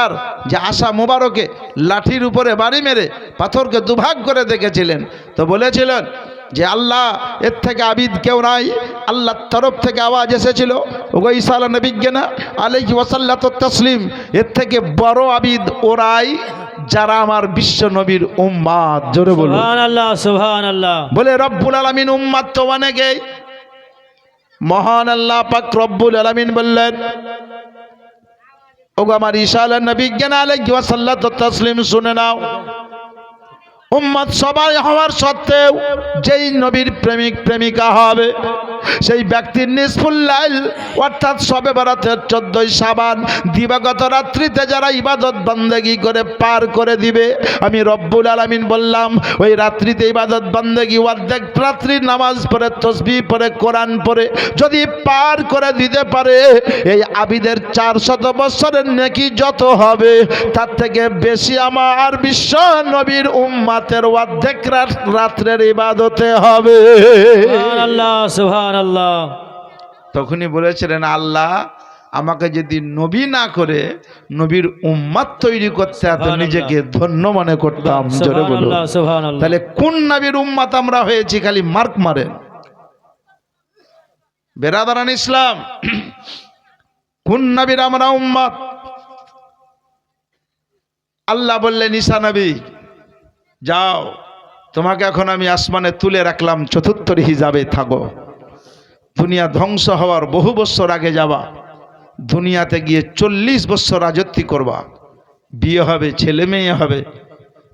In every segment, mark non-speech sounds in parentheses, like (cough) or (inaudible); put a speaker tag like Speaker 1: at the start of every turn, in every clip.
Speaker 1: একবার যে আশা মুবারকে লাঠির উপরে বাড়ি মেরে পাথরকে দুভাগ করে দেখেছিলেন। তো বলেছিলেন যে আল্লাহ এর থেকে আবিদ কেউ নাই। আল্লাহর তরফ থেকে আওয়াজ এসেছিল। ওগো ইসালা নবিজ্ঞানা আলাইকি ওয়াসাল্লাত তসলিম এর থেকে বড় আবিদ ওরাই যারা আমার বিশ্ব নবীর উম্মাদ। জোরে বলুন। বলে রব্বুল আলমিন উম্মাদ তো অনেকেই। মহান আল্লাহ পাক রব্বুল আলমিন বললেন ওগো আমার আল্লাহ নবী, জ্ঞান আলাইহি ওয়াসাল্লাতু তাসলিম শুনে নাও। উম্মত সবাই হওয়ার সত্ত্বেও যেই নবীর প্রেমিক, প্রেমিকা হবে সেই ব্যক্তির নিষ্ফুল্লাইল অর্থাৎ সবে বরাতের চোদ্দই সাবান, দিবাগত রাত্রিতে যারা ইবাদত বন্দেগি করে পার করে দিবে, আমি রব্বুল আলামিন বললাম, ওই রাত্রিতে ইবাদত বন্দেগি অর্ধেক রাত্রির নামাজ পড়ে, তসবি পড়ে, কোরআন পড়ে, যদি পার করে দিতে পারে, এই আবিদের চার শত বৎসরের নেকি যত হবে, তার থেকে বেশি আমার বিশ্ব নবীর উম্মাতের অর্ধেক রাত- রাত্রের ইবাদতে হবে।
Speaker 2: আল্লাহ সুবহান আল্লাহ
Speaker 1: তখনই বলেছিলেন আল্লাহ আমাকে যদি নবী না করে নবীর উম্মাত তৈরি করতে এত নিজেকে ধন্য মনে করতাম। জোরে
Speaker 2: আল্লাহ
Speaker 1: তাহলে কোন নবীর উম্মাত আমরা হয়েছি খালি মার্ক মারেন? বেরাদারান ইসলাম কোন নবীর আমরা উম্মাত? আল্লাহ বললেন ঈসা নবী যাও তোমাকে এখন আমি আসমানে তুলে রাখলাম চতুর্থ হিসাবে থাকো। দুনিয়া ধ্বংস হওয়ার বহু বছর আগে যাবা দুনিয়াতে গিয়ে চল্লিশ বছর রাজত্বি করবা। বিয়ে হবে ছেলে মেয়ে হবে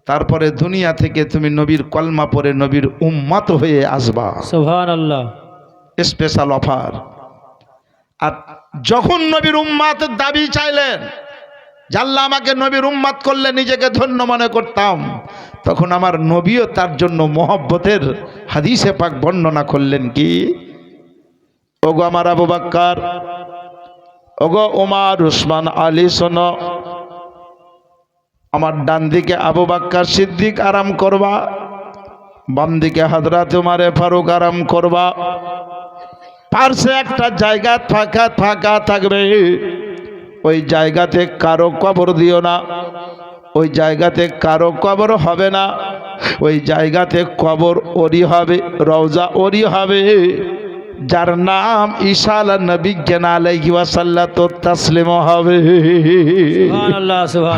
Speaker 1: তারপরে দুনিয়া থেকে তুমি নবীর কলমা পরে নবীর উম্মাত হয়ে আসবা। Special offer. আর যখন নবীর উম্মাতের দাবি চাইলেন জাল্লা আমাকে নবীর উম্মাত করলে নিজেকে ধন্য মনে করতাম তখন আমার নবীও তার জন্য মহব্বতের হাদিসে পাক বর্ণনা করলেন কি? ওগো আমার আবু বাক্কার, ওগো ওমার উসমান, আলী শোনো। আমার ডান দিকে আবু বাক্কার সিদ্দিক আরাম করবা, বাম দিকে হাজরাত উমারে ফারুক আরাম করবা। পার্শ্বে একটা জায়গা ফাঁকা ফাঁকা থাকবে। ওই জায়গাতে কারও কবর দিও না, ওই জায়গাতে কারও কবর হবে না, ওই জায়গাতে কবর ওরি হবে, রওজা ওরি হবে। যার নাম ঈশাল নবী আলাইহি ওয়াসাল্লাতু তাসলিম হবে।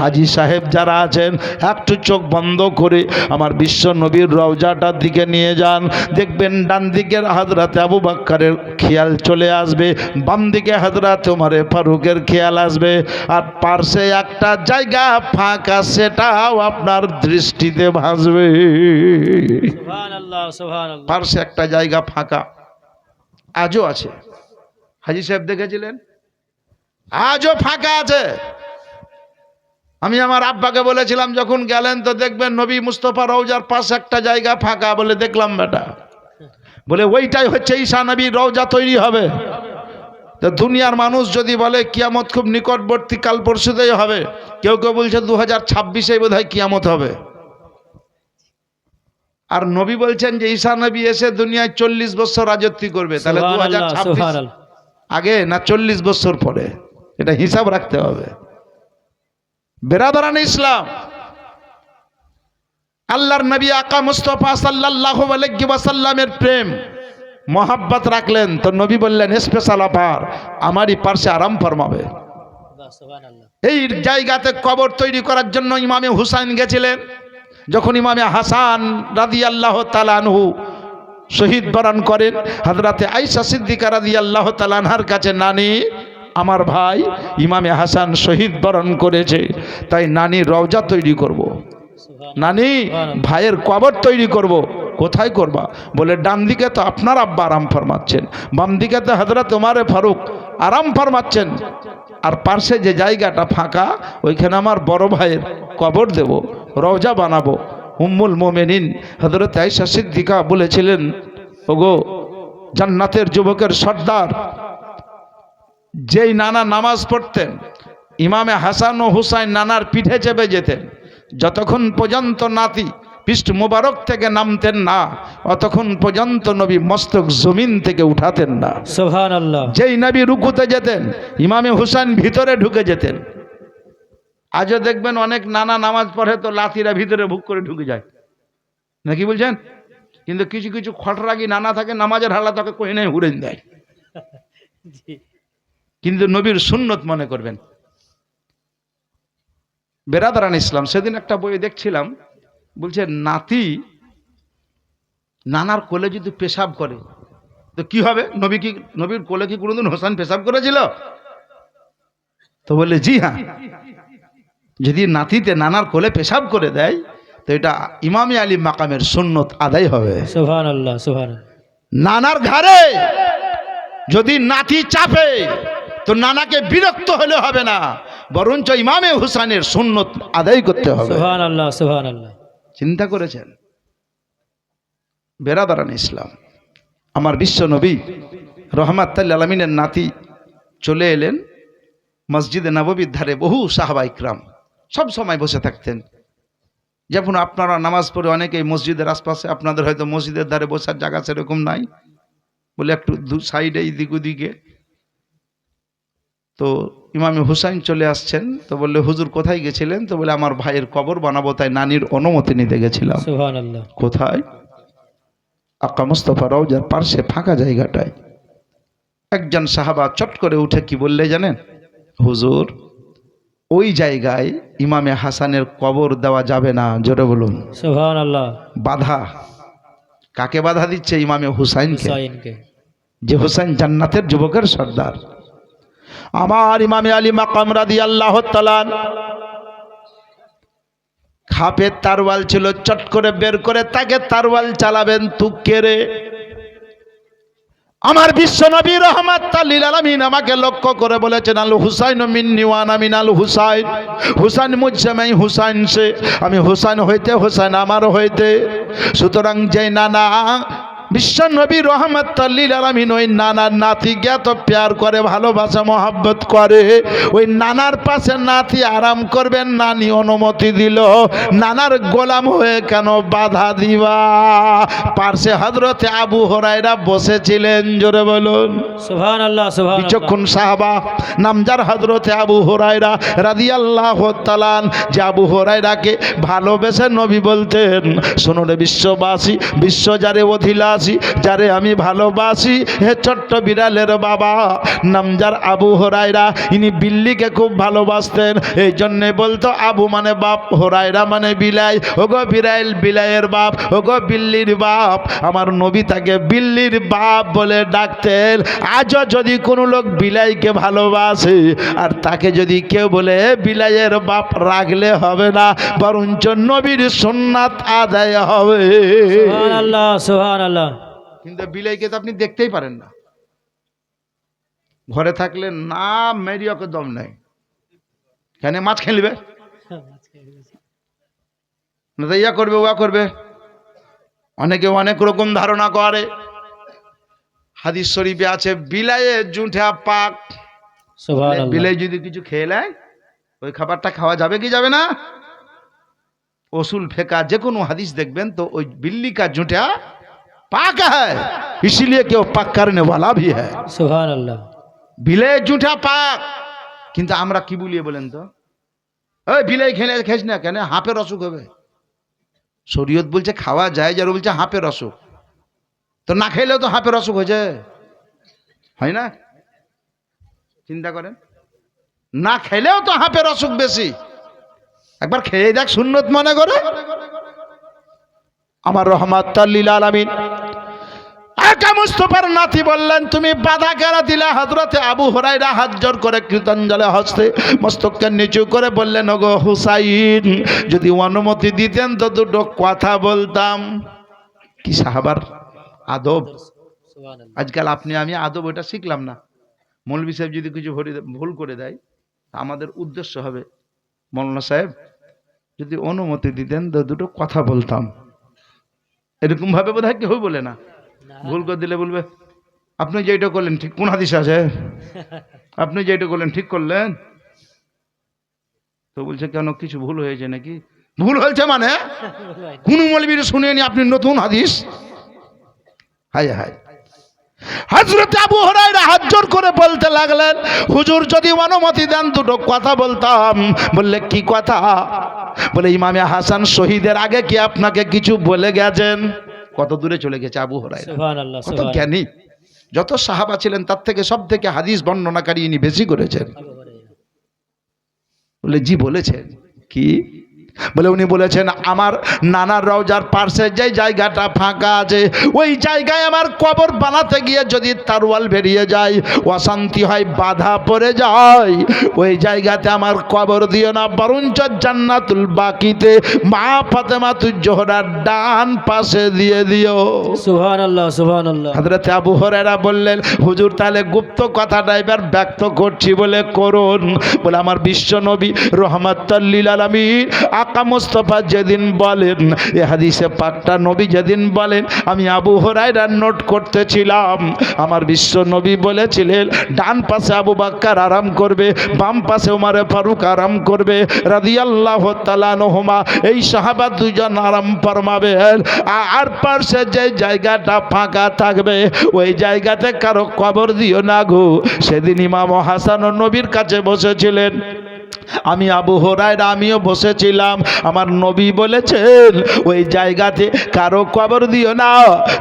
Speaker 1: হাজি সাহেব যারা আছেন একটু চোখ বন্ধ করে আমার বিশ্ব নবীর রওজাটার দিকে নিয়ে যান। দেখবেন ডান দিকের হাজরাতে আবু বাক্কারের খেয়াল চলে আসবে বাম দিকে হাজরাত উমারে ফারুকের খেয়াল আসবে। আর পার্শ্বে একটা জায়গা ফাঁকা সেটাও আপনার দৃষ্টিতে ভাসবে। পার্শ্বে একটা জায়গা ফাঁকা। আজও আছে। হাজি সাহেব দেখেছিলেন? আজও ফাঁকা আছে। আমি আমার আব্বাকে বলেছিলাম, যখন গেলেন তো দেখবেন নবী মুস্তফা রওজার পাশে একটা জায়গা ফাঁকা বলে দেখলাম বেটা। বলে, ওইটাই হচ্ছে ঈশা নবীর রওজা তৈরি হবে। তো দুনিয়ার মানুষ যদি বলে, কিয়ামত খুব নিকটবর্তী, কাল পরশুতেই হবে। কেউ কেউ বলছে দু হাজার ছাব্বিশে বোধ হয় কিয়ামত হবে। আর নবী বলছেন যে ঈশা নবী এসে দুনিয়ায় চল্লিশ বছর রাজত্ব করবে তাহলে দু হাজার আগে না চল্লিশ বছর পরে? এটা হিসাব রাখতে হবে। বেরাদারান ইসলাম। আল্লাহর নবী আকা মুস্তফা সাল্লাল্লাহু আলাইহি ওয়াসাল্লামের প্রেম মোহাব্বত রাখলেন। তো নবী বললেন স্পেশাল অফার আমারই পার্শ্বে আরাম ফরমাবে। এই জায়গাতে কবর তৈরি করার জন্য ইমামে হুসাইন গেছিলেন। যখন ইমামে হাসান রাদি আল্লাহ তালানহু শহীদ বরণ করেন হাজরাতে আইসা সিদ্দিকা রাদি আল্লাহ তালানহার কাছে নানি আমার ভাই ইমামে হাসান শহীদ বরণ করেছে তাই নানি রওজা তৈরি করব। নানি ভাইয়ের কবর তৈরি করব। কোথায় করবা বলে ডান দিকে তো আপনার আব্বা আরাম ফরমাচ্ছেন বাম দিকে তো হজরত উমারে ফারুক আরাম ফরমাচ্ছেন আর পার্শ্বে যে জায়গাটা ফাঁকা ওইখানে আমার বড় ভাইয়ের কবর দেব রওজা বানাবো। উম্মুল মোমেনিন হজরত আইসা সিদ্দিকা বলেছিলেন ওগো জান্নাতের যুবকের সর্দার যেই নানা নামাজ পড়তেন ইমামে হাসান ও হুসাইন নানার পিঠে চেপে যেতেন যতক্ষণ পর্যন্ত নাতি পৃষ্ঠ মোবারক থেকে নামতেন না অতক্ষণ পর্যন্ত নবী মস্তক জমিন থেকে উঠাতেন না। যেই নবী রুকুতে যেতেন ইমামে হুসাইন ভিতরে ঢুকে যেতেন। আজও দেখবেন অনেক নানা নামাজ পড়ে তো লাথিরা ভিতরে ভুক করে ঢুকে যায়। নাকি বলছেন? কিন্তু কিছু কিছু খটরাগি নানা থাকে নামাজের হালা তাকে কই নেই উড়েন দেয়। কিন্তু নবীর সুন্নত মনে করবেন। বেরাদারান ইসলাম সেদিন একটা বই দেখছিলাম বলছে নাতি নানার কোলে যদি পেশাব করে তো কি হবে? নবী কি নবীর কোলে কি কোনোদিন হোসেন পেশাব করেছিল? তো বললে জি হ্যাঁ। যদি নাতিতে নানার কোলে পেশাব করে দেয় তো এটা ইমামি আলী মাকামের সুন্নত আদায় হবে। নানার ঘাড়ে যদি নাতি চাপে তো নানাকে বিরক্ত হলে হবে না বরঞ্চ ইমামে হুসানের সুন্নত আদায় করতে হবে। চিন্তা করেছেন? বেরাদারান ইসলাম আমার বিশ্ব নবী রহমাত আলমিনের নাতি চলে এলেন মসজিদে নববীর ধারে বহু সাহাবা ইকরাম সব সময় বসে থাকতেন। যেমন আপনারা নামাজ পড়ে অনেকেই মসজিদের আশপাশে আপনাদের হয়তো মসজিদের ধারে বসার জায়গা সেরকম নাই। বলে একটু দু সাইডে দিক ওদিকে। তো ইমামে হুসাইন চলে আসছেন তো বললে হুজুর কোথায় গেছিলেন? তো বলে আমার ভাইয়ের কবর বানাবো তাই নানির অনুমতি নিতে গেছিলাম। কোথায়? আক্কা মুস্তফা রওজার পার্শ্বে ফাঁকা জায়গাটায়। একজন সাহাবা চট করে উঠে কি বললে জানেন? হুজুর ওই জায়গায় ইমামে হাসানের কবর দেওয়া যাবে না জোরে বলুন। বাধা। কাকে বাধা দিচ্ছে ইমামে হুসাইনকে? যে হুসাইন জান্নাতের যুবকের সর্দার। আমার ইমামে আলী মাকাম রাদি আল্লাহ তালান খাপের তারওয়াল ছিল চট করে বের করে তাকে তারওয়াল চালাবেন তুকেরে আমার বিশ্ব নবী রহমাত তাল্লিল আলমিন আমাকে লক্ষ্য করে বলেছেন, আল হুসাইন মিন্নিওয়ান আমিন আল হুসাইন। হুসাইন মুজামাই, হুসাইন সে। আমি হুসাইন হইতে, হুসাইন আমার হইতে। সুতরাং যে নানা বিশ্ব নবী রহমত তাল্লিল আলামিন ওই নানার নাতি জ্ঞাত প্যার করে ভালোবাসা মহাব্বত করে। ওই নানার পাশে নাতি আরাম করবেন নানি অনুমতি দিল। নানার গোলাম হয়ে কেন বাধা দিবা? পার্শ্বে হজরতে আবু হরাইরা বসেছিলেন জোরে বলুন।
Speaker 2: আল্লাহ আল্লাহ
Speaker 1: বিচক্ষণ সাহাবা নামজার হজরতে আবু হরাইরা রাদিয়াল্লাহ তালান যে আবু হরাইরাকে ভালোবেসে নবী বলতেন শোনো বিশ্ববাসী বিশ্ব যারে অধিলাসী যারে আমি ভালোবাসি, হে ছোট্ট বিড়ালের বাবা। নামজার আবু হরাইরা ইনি বিল্লিকে খুব ভালোবাসতেন। এই জন্যে বলতো, আবু মানে বাপ হরাইরা মানে বিলাই। ওগো বিড়াইল বিলাইয়ের বাপ, ওগো বিল্লির বাপ। আমার নবী তাকে বিল্লির বাপ বলে ডাকতেন। আজও যদি কোনো লোক বিলাইকে ভালোবাসে, আর তাকে যদি কেউ বলে বিলাইয়ের বাপ রাখলে হবে না, বরঞ্চ নবীর সোননাথ আদায় হবে।
Speaker 2: আল্লাহ সুবহান আল্লাহ
Speaker 1: কিন্তু বিলাইকে তো আপনি দেখতেই পারেন না। ঘরে থাকলে না মেরিয়কে দম নাই। কেন মাছ খেলবে না তো ইয়া করবে ওয়া করবে। অনেকে অনেক রকম ধারণা করে। হাদিস শরীফে আছে বিলাইয়ে জুঠা পাক। বিলাই যদি কিছু খেয়ে নেয় ওই খাবারটা খাওয়া যাবে কি যাবে না? অসুল ফেকা যে কোনো হাদিস দেখবেন তো ওই বিল্লিকা জুঠা पाक है इसीलिए कि वो पाक करने वाला भी है
Speaker 2: সুবহান আল্লাহ
Speaker 1: বিলে জুঠা পাক কিন্তু আমরা কি বলিয়ে বলেন তো ওই বিলাই খেলে খেস না কেন হাঁপের অসুখ হবে শরীয়ত বলছে খাওয়া যায় যার বলছে হাঁপের অসুখ তো না খেলেও তো হাঁপের অসুখ হয়ে যায় হয় না চিন্তা করেন না খেলেও তো হাঁপের অসুখ বেশি একবার খেয়ে দেখ সুন্নত মনে করে আমার রহমাত তাল্লিল আলামিন একা মুস্তফার নাতি বললেন, তুমি বাধা কেরা দিলে হজরতে আবু হরাইরা হাত জোর করে কীর্তনজলে হস্তে মস্তককে নিচু করে বললেন, ওগো হুসাইন, যদি অনুমতি দিতেন তো দুটো কথা বলতাম। কি সাহাবার আদব? আজকাল আপনি, আমি আদব ওটা শিখলাম না। মৌলবী সাহেব যদি কিছু ভুল করে দেয় আমাদের উদ্দেশ্য হবে। মৌলানা সাহেব, যদি অনুমতি দিতেন তো দুটো কথা বলতাম। এরকম ভাবে বোধ হয় কেউ বলে না। ভুল করে দিলে বলবে আপনি যেটা করলেন ঠিক কোন হাদিস আছে? (laughs) আপনি যেটা করলেন ঠিক করলেন। তো বলছে কেন কিছু ভুল হয়েছে নাকি? ভুল হয়েছে মানে? (laughs) কোন মৌলবীর শুনেনি আপনি নতুন হাদিস? হায় হায়। হজরত আবু হরাইরা হাত জোর করে বলতে লাগলেন হুজুর যদি অনুমতি দেন দুটো কথা বলতাম। বললে কি কথা? বলে ইমামে হাসান শহীদের আগে কি আপনাকে কিছু বলে গেছেন? কত দূরে চলে গেছে আবু
Speaker 2: হরাই
Speaker 1: কত জ্ঞানী। যত সাহাবা ছিলেন তার থেকে সব থেকে হাদিস বর্ণনাকারী ইনি বেশি করেছেন। বলে জি বলেছেন। কি? বলে উনি বলেছেন আমার নানার রওজার পার্শ্বে যে জায়গাটা ফাঁকা আছে ওই জায়গায় আমার কবর বানাতে গিয়ে যদি তারওয়াল বেরিয়ে যায় অশান্তি হয় বাধা পড়ে যায়। ওই জায়গাতে আমার কবর দিও না বরঞ্চ জান্নাতুল বাকিতে মা ফাতেমা তুই জোহরার ডান পাশে দিয়ে দিও।
Speaker 2: সুবহানাল্লাহ সুবহানাল্লাহ।
Speaker 1: হাজরতে আবু হরেরা বললেন হুজুর তাহলে গুপ্ত কথাটা এবার ব্যক্ত করছি বলে করুন। বলে আমার বিশ্ব নবী রহমতাল্লিল আলমীর আকা মোস্তফা যেদিন বলেন, এ হাদিসে পাকটা নবী যেদিন বলেন, আমি আবু হরাইরা নোট করতেছিলাম। আমার বিশ্ব নবী বলেছিলেন, ডান পাশে আবু বাক্কার আরাম করবে, বাম পাশে উমারে ফারুক আরাম করবে, রাদিয়াল্লাহ তালানহমা এই সাহাবা দুজন আরাম ফরমাবেন। আর পাশে যে জায়গাটা ফাঁকা থাকবে, ওই জায়গাতে কারও কবর দিও না গো। সেদিন ইমাম হাসান নবীর কাছে বসেছিলেন। আমি আবু হরাইরা আমিও বসেছিলাম। আমার নবী বলেছেন, ওই জায়গাতে কারও কবর দিও না।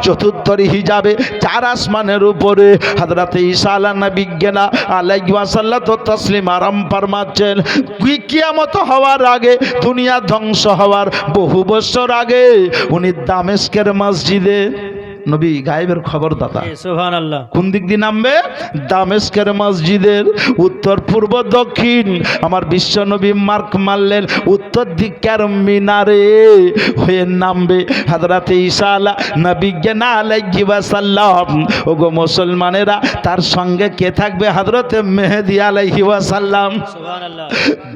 Speaker 1: চতুর্থরি হিজাবে চার আসমানের উপরে হাজরাতে আল্লাহ বিজ্ঞানা আলাইহি ওয়াসাল্লাম তো তসলিম আরাম ফরমাচ্ছেন। কি কিয়ামত হওয়ার আগে, দুনিয়া ধ্বংস হওয়ার বহু বছর আগে, উনি দামেস্কের মসজিদে নবী গায়েবের খবর দাতা
Speaker 2: সুবহানাল্লাহ।
Speaker 1: কোন দিক দিয়ে নামবে? দামেস্কের মসজিদের উত্তর পূর্ব দক্ষিণ। আমার বিশ্বনবী মার্ক মারলেন উত্তর দিকের মিনারে। হয়ে নামবে হাজরাতে ঈসা আলা নবী জ্ঞানা আলাইহি ওয়াসাল্লাম। ওগো মুসলমানেরা তার সঙ্গে কে থাকবে? হাজরতে মেহেদি
Speaker 2: সুবহানাল্লাহ।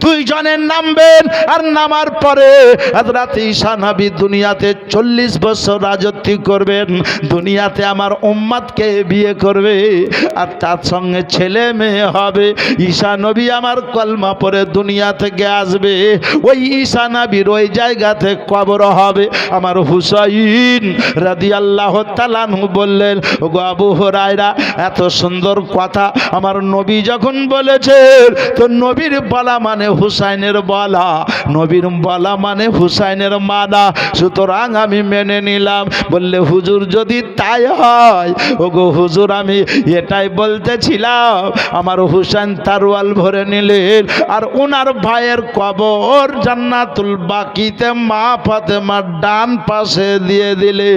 Speaker 1: দুইজনের নামবেন আর নামার পরে হাজরাত ঈসা নবী দুনিয়াতে চল্লিশ বছর রাজত্ব করবেন। দুনিয়াতে আমার উম্মাদকে বিয়ে করবে, আর তার সঙ্গে ছেলে মেয়ে হবে। ঈশা নবী আমার কলমা পরে দুনিয়া থেকে আসবে, ওই ঈশা নবীর ওই জায়গাতে কবর হবে। আমার হুসাইন রাদি আল্লাহ তালানহু বললেন ও গো আবু হরাইরা এত সুন্দর কথা। আমার নবী যখন বলেছেন, তো নবীর বলা মানে হুসাইনের বলা, নবীর বলা মানে হুসাইনের মানা সুতরাং আমি মেনে নিলাম। বললে, হুজুর, যদি তাই হয় ও গো হুজুর, আমি এটাই বলতেছিলাম, আমার হুসেন তারওয়াল ভরে নিলেন, আর ওনার ভাইয়ের কবর জান্নাতুল বাকিতে মা ফাতেমার ডান পাশে দিয়ে দিলে